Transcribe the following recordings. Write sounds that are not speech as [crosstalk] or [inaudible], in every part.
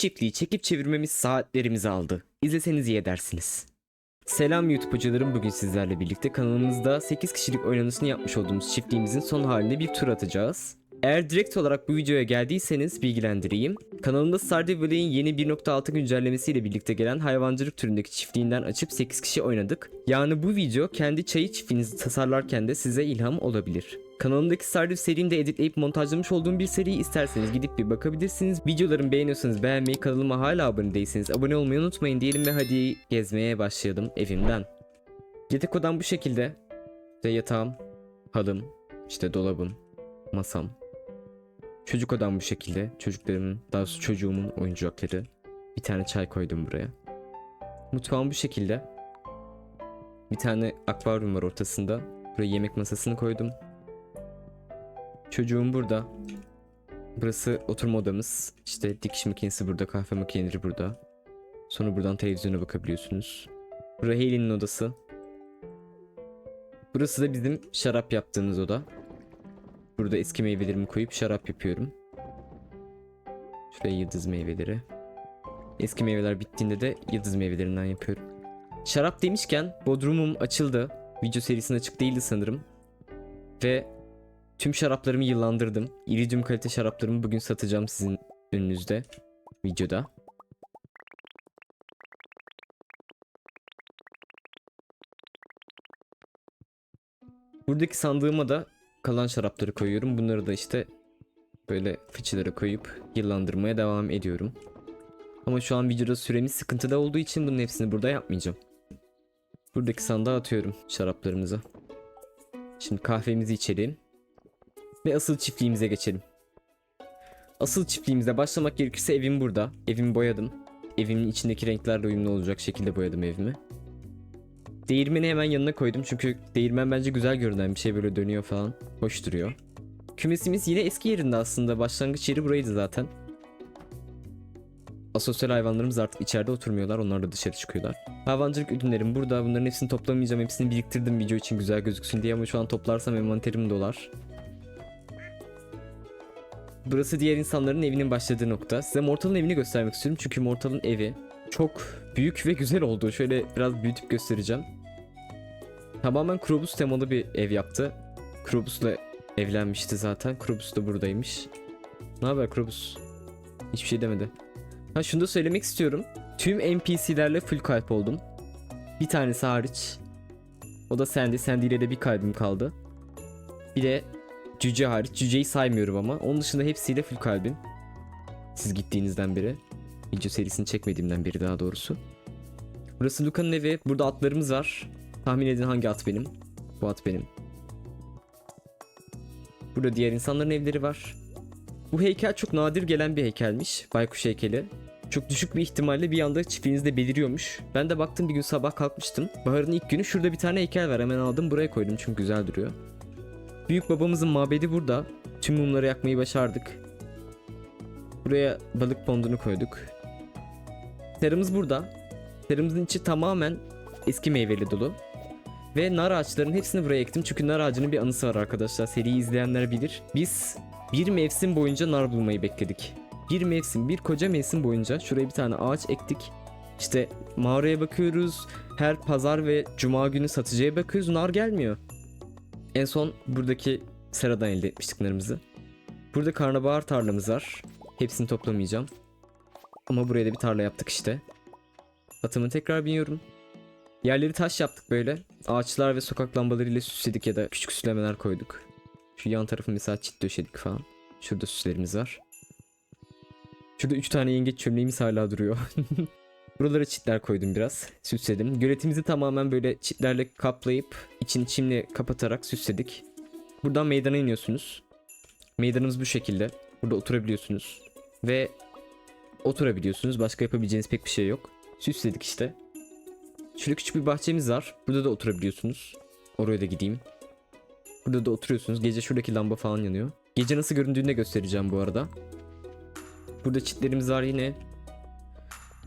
çiftliği çekip çevirmemiz saatlerimizi aldı. İzleseniz iyi edersiniz. Selam YouTube hocalarım bugün sizlerle birlikte kanalımızda 8 kişilik oynanışını yapmış olduğumuz çiftliğimizin son haline bir tur atacağız. Eğer direkt olarak bu videoya geldiyseniz bilgilendireyim. Kanalımda Stardew Valley'in yeni 1.6 güncellemesiyle birlikte gelen hayvancılık türündeki çiftliğinden açıp 8 kişi oynadık. Yani bu video kendi çayı çiftliğinizi tasarlarken de size ilham olabilir. Kanalımdaki Stardew serimde editleyip montajlamış olduğum bir seriyi isterseniz gidip bir bakabilirsiniz. Videolarımı beğeniyorsanız beğenmeyi, kanalıma hala abone değilseniz abone olmayı unutmayın diyelim ve hadi gezmeye başlayalım evimden. Yatak odam bu şekilde. İşte yatağım, halım, işte dolabım, masam. Çocuk odam bu şekilde. Çocuklarımın, daha doğrusu çocuğumun oyuncakları. Bir tane çay koydum buraya. Mutfağım bu şekilde. Bir tane akvaryum var ortasında. Buraya yemek masasını koydum. Çocuğum burada. Burası oturma odamız. İşte dikiş makinesi burada, kahve makineleri burada. Sonra buradan televizyona bakabiliyorsunuz. Burası odası. Burası da bizim şarap yaptığımız oda. Burada eski meyvelerimi koyup şarap yapıyorum. Şuraya yıldız meyveleri. Eski meyveler bittiğinde de yıldız meyvelerinden yapıyorum. Şarap demişken Bodrum'um açıldı. Video serisinde açık değildi sanırım. Ve tüm şaraplarımı yıllandırdım. Iridium kalite şaraplarımı bugün satacağım sizin önünüzde. Videoda. Buradaki sandığıma da kalan şarapları koyuyorum. Bunları da işte böyle fıçılara koyup yıllandırmaya devam ediyorum. Ama şu an videoda süremiz sıkıntıda olduğu için bunun hepsini burada yapmayacağım. Buradaki sandığa atıyorum şaraplarımızı. Şimdi kahvemizi içelim. Ve asıl çiftliğimize geçelim. Asıl çiftliğimize başlamak gerekirse evim burada. Evimi boyadım. Evimin içindeki renklerle uyumlu olacak şekilde boyadım evimi. Değirmeni hemen yanına koydum çünkü değirmen bence güzel görünen bir şey böyle dönüyor falan. Hoş duruyor. Kümesimiz yine eski yerinde aslında. Başlangıç yeri buraydı zaten. Asosyal hayvanlarımız artık içeride oturmuyorlar. Onlar da dışarı çıkıyorlar. Hayvancılık ürünlerim burada. Bunların hepsini toplamayacağım. Hepsini biriktirdim video için güzel gözüksün diye ama şu an toplarsam envanterim dolar. Burası diğer insanların evinin başladığı nokta. Size Mortal'ın evini göstermek istiyorum çünkü Mortal'ın evi çok büyük ve güzel oldu. Şöyle biraz büyütüp göstereceğim. Tamamen Krobus temalı bir ev yaptı. Krobus'la evlenmişti zaten. Krobus da buradaymış. Ne haber Krobus? Hiçbir şey demedi. Ha şunu da söylemek istiyorum. Tüm NPC'lerle full kalp oldum. Bir tanesi hariç. O da Sandy. Sandy ile de bir kalbim kaldı. Bir de Cüce hariç. Cüceyi saymıyorum ama. Onun dışında hepsiyle full kalbim. Siz gittiğinizden beri. Video serisini çekmediğimden beri daha doğrusu. Burası Luka'nın evi. Burada atlarımız var. Tahmin edin hangi at benim? Bu at benim. Burada diğer insanların evleri var. Bu heykel çok nadir gelen bir heykelmiş. Baykuş heykeli. Çok düşük bir ihtimalle bir anda çiftliğinizde beliriyormuş. Ben de baktım bir gün sabah kalkmıştım. Baharın ilk günü şurada bir tane heykel var. Hemen aldım buraya koydum çünkü güzel duruyor. Büyük babamızın mabedi burada. Tüm mumları yakmayı başardık. Buraya balık pondunu koyduk. Serımız burada. Serımızın içi tamamen eski meyveli dolu. Ve nar ağaçlarının hepsini buraya ektim çünkü nar ağacının bir anısı var arkadaşlar. Seriyi izleyenler bilir. Biz bir mevsim boyunca nar bulmayı bekledik. Bir mevsim, bir koca mevsim boyunca şuraya bir tane ağaç ektik. İşte mağaraya bakıyoruz. Her pazar ve cuma günü satıcıya bakıyoruz. Nar gelmiyor. En son buradaki seradan elde etmiştik narımızı. Burada karnabahar tarlamız var. Hepsini toplamayacağım. Ama buraya da bir tarla yaptık işte. Atımı tekrar biniyorum. Yerleri taş yaptık böyle. Ağaçlar ve sokak lambalarıyla süsledik ya da küçük süslemeler koyduk. Şu yan tarafı mesela çit döşedik falan. Şurada süslerimiz var. Şurada 3 tane yengeç çömleğimiz hala duruyor. [laughs] Buralara çitler koydum biraz. Süsledim. Göletimizi tamamen böyle çitlerle kaplayıp içini çimle kapatarak süsledik. Buradan meydana iniyorsunuz. Meydanımız bu şekilde. Burada oturabiliyorsunuz. Ve oturabiliyorsunuz. Başka yapabileceğiniz pek bir şey yok. Süsledik işte. Şöyle küçük bir bahçemiz var. Burada da oturabiliyorsunuz. Oraya da gideyim. Burada da oturuyorsunuz. Gece şuradaki lamba falan yanıyor. Gece nasıl göründüğünü de göstereceğim bu arada. Burada çitlerimiz var yine.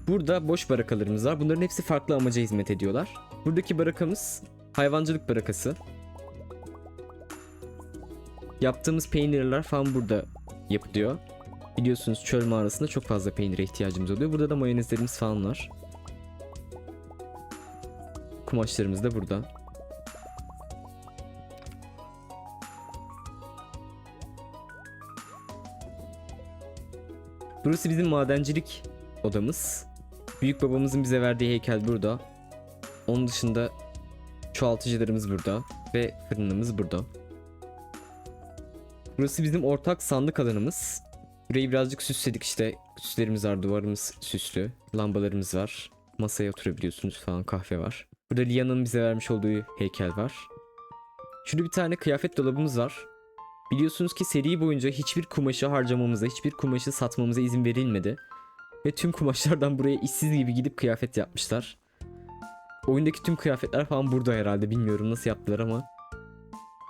Burada boş barakalarımız var. Bunların hepsi farklı amaca hizmet ediyorlar. Buradaki barakamız hayvancılık barakası. Yaptığımız peynirler falan burada yapılıyor. Biliyorsunuz çöl mağarasında çok fazla peynire ihtiyacımız oluyor. Burada da mayonezlerimiz falan var. Kumaşlarımız da burada. Burası bizim madencilik odamız. Büyük babamızın bize verdiği heykel burada. Onun dışında çoğaltıcılarımız burada ve fırınımız burada. Burası bizim ortak sandık alanımız. Burayı birazcık süsledik işte. Süslerimiz var, duvarımız süslü. Lambalarımız var. Masaya oturabiliyorsunuz falan, kahve var. Burada Lia'nın bize vermiş olduğu heykel var. Şurada bir tane kıyafet dolabımız var. Biliyorsunuz ki seri boyunca hiçbir kumaşı harcamamıza, hiçbir kumaşı satmamıza izin verilmedi. Ve tüm kumaşlardan buraya işsiz gibi gidip kıyafet yapmışlar. Oyundaki tüm kıyafetler falan burada herhalde bilmiyorum nasıl yaptılar ama.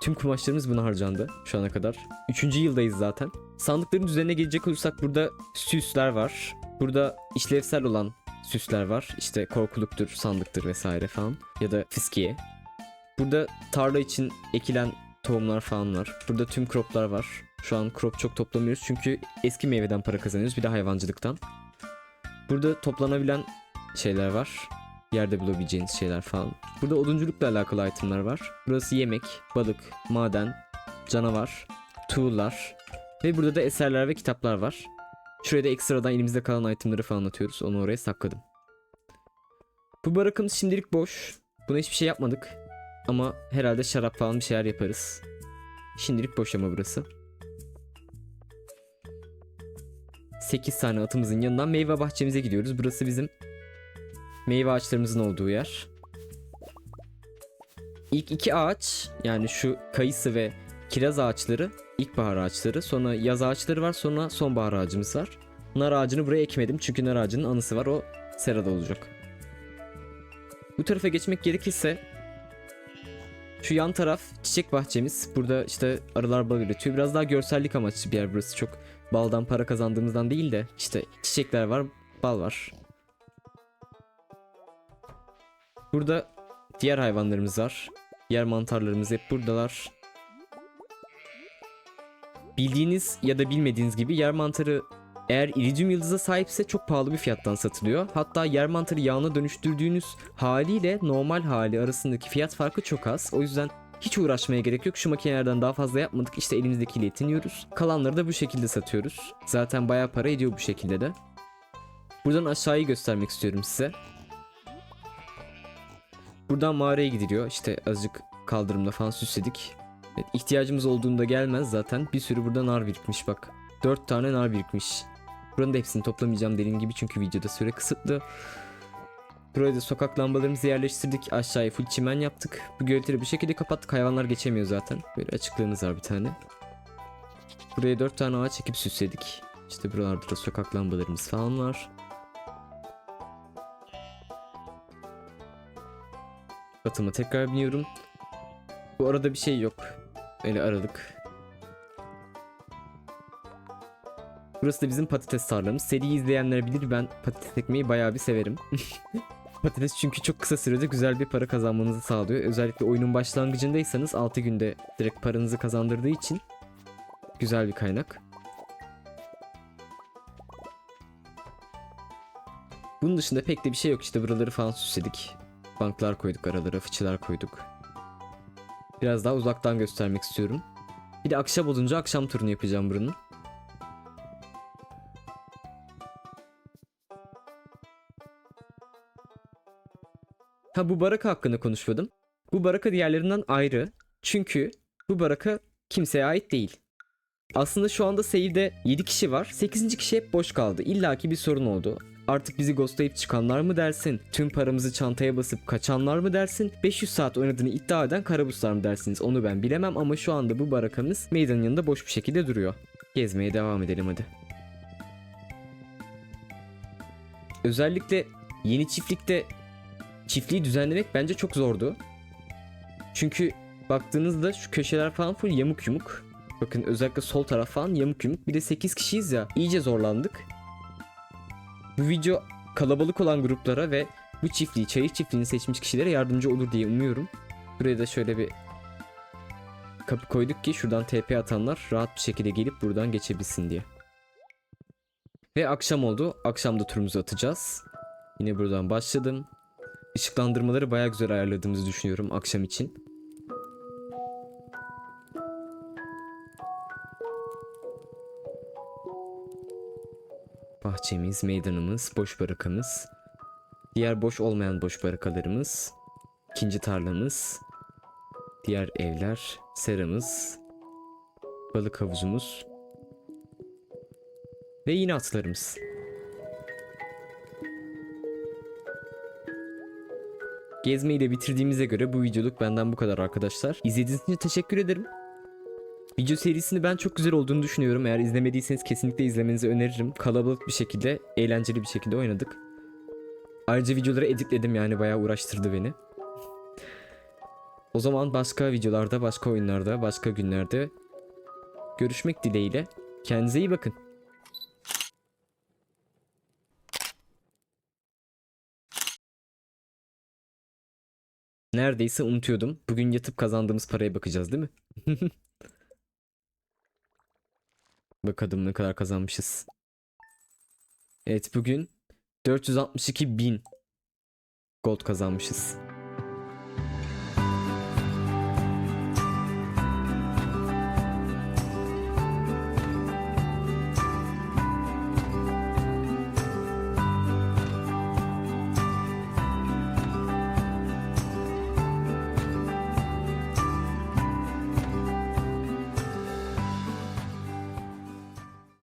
Tüm kumaşlarımız buna harcandı şu ana kadar. Üçüncü yıldayız zaten. Sandıkların düzenine gelecek olursak burada süsler var. Burada işlevsel olan süsler var. İşte korkuluktur, sandıktır vesaire falan. Ya da fiskiye. Burada tarla için ekilen tohumlar falan var. Burada tüm croplar var. Şu an crop çok toplamıyoruz çünkü eski meyveden para kazanıyoruz bir de hayvancılıktan. Burada toplanabilen şeyler var. Yerde bulabileceğiniz şeyler falan. Burada odunculukla alakalı itemler var. Burası yemek, balık, maden, canavar, tuğlar ve burada da eserler ve kitaplar var. Şuraya da ekstradan elimizde kalan itemleri falan atıyoruz. Onu oraya sakladım. Bu barakımız şimdilik boş. Buna hiçbir şey yapmadık. Ama herhalde şarap falan bir şeyler yaparız. Şimdilik boş ama burası. 8 tane atımızın yanından meyve bahçemize gidiyoruz. Burası bizim meyve ağaçlarımızın olduğu yer. İlk iki ağaç yani şu kayısı ve kiraz ağaçları ilkbahar ağaçları. Sonra yaz ağaçları var sonra sonbahar ağacımız var. Nar ağacını buraya ekmedim çünkü nar ağacının anısı var o serada olacak. Bu tarafa geçmek gerekirse şu yan taraf çiçek bahçemiz. Burada işte arılar bal üretiyor. Biraz daha görsellik amaçlı bir yer burası. Çok baldan para kazandığımızdan değil de işte çiçekler var, bal var. Burada diğer hayvanlarımız var. Diğer mantarlarımız hep buradalar. Bildiğiniz ya da bilmediğiniz gibi yer mantarı eğer iridium yıldıza sahipse çok pahalı bir fiyattan satılıyor. Hatta yer mantarı yağına dönüştürdüğünüz haliyle normal hali arasındaki fiyat farkı çok az. O yüzden hiç uğraşmaya gerek yok. Şu makinelerden daha fazla yapmadık. İşte elimizdekiyle yetiniyoruz. Kalanları da bu şekilde satıyoruz. Zaten bayağı para ediyor bu şekilde de. Buradan aşağıyı göstermek istiyorum size. Buradan mağaraya gidiliyor. İşte azıcık kaldırımda falan süsledik. Evet, ihtiyacımız olduğunda gelmez zaten. Bir sürü burada nar birikmiş bak. 4 tane nar birikmiş. Buranın da hepsini toplamayacağım dediğim gibi çünkü videoda süre kısıtlı. Buraya da sokak lambalarımızı yerleştirdik. Aşağıya full çimen yaptık. Bu göleti bu şekilde kapattık. Hayvanlar geçemiyor zaten. Böyle açıklığımız var bir tane. Buraya 4 tane ağaç ekip süsledik. İşte buralarda da sokak lambalarımız falan var. Atıma tekrar biniyorum. Bu arada bir şey yok. Öyle aralık. Burası da bizim patates tarlamız. Seriyi izleyenler bilir ben patates ekmeği bayağı bir severim. [laughs] patates çünkü çok kısa sürede güzel bir para kazanmanızı sağlıyor. Özellikle oyunun başlangıcındaysanız 6 günde direkt paranızı kazandırdığı için güzel bir kaynak. Bunun dışında pek de bir şey yok işte buraları falan süsledik. Banklar koyduk aralara, fıçılar koyduk. Biraz daha uzaktan göstermek istiyorum. Bir de akşam olunca akşam turunu yapacağım buranın. Ha bu baraka hakkında konuşmadım. Bu baraka diğerlerinden ayrı. Çünkü bu baraka kimseye ait değil. Aslında şu anda save'de 7 kişi var. 8. kişi hep boş kaldı. İlla ki bir sorun oldu. Artık bizi ghostlayıp çıkanlar mı dersin? Tüm paramızı çantaya basıp kaçanlar mı dersin? 500 saat oynadığını iddia eden karabuslar mı dersiniz? Onu ben bilemem ama şu anda bu barakamız meydanın yanında boş bir şekilde duruyor. Gezmeye devam edelim hadi. Özellikle yeni çiftlikte çiftliği düzenlemek bence çok zordu. Çünkü baktığınızda şu köşeler falan full yamuk yumuk. Bakın özellikle sol taraf falan yamuk yumuk. Bir de 8 kişiyiz ya. iyice zorlandık. Bu video kalabalık olan gruplara ve bu çiftliği, çayır çiftliğini seçmiş kişilere yardımcı olur diye umuyorum. Buraya da şöyle bir kapı koyduk ki şuradan TP atanlar rahat bir şekilde gelip buradan geçebilsin diye. Ve akşam oldu. Akşam da turumuzu atacağız. Yine buradan başladım. Işıklandırmaları bayağı güzel ayarladığımızı düşünüyorum akşam için. Bahçemiz, meydanımız, boş barakamız. Diğer boş olmayan boş barakalarımız. ikinci tarlamız. Diğer evler, seramız. Balık havuzumuz. Ve yine atlarımız. Gezmeyi de bitirdiğimize göre bu videoluk benden bu kadar arkadaşlar. İzlediğiniz için teşekkür ederim. Video serisini ben çok güzel olduğunu düşünüyorum. Eğer izlemediyseniz kesinlikle izlemenizi öneririm. Kalabalık bir şekilde, eğlenceli bir şekilde oynadık. Ayrıca videoları editledim yani bayağı uğraştırdı beni. O zaman başka videolarda, başka oyunlarda, başka günlerde görüşmek dileğiyle. Kendinize iyi bakın. Neredeyse unutuyordum. Bugün yatıp kazandığımız paraya bakacağız değil mi? [laughs] Bakalım ne kadar kazanmışız. Evet bugün 462 bin gold kazanmışız.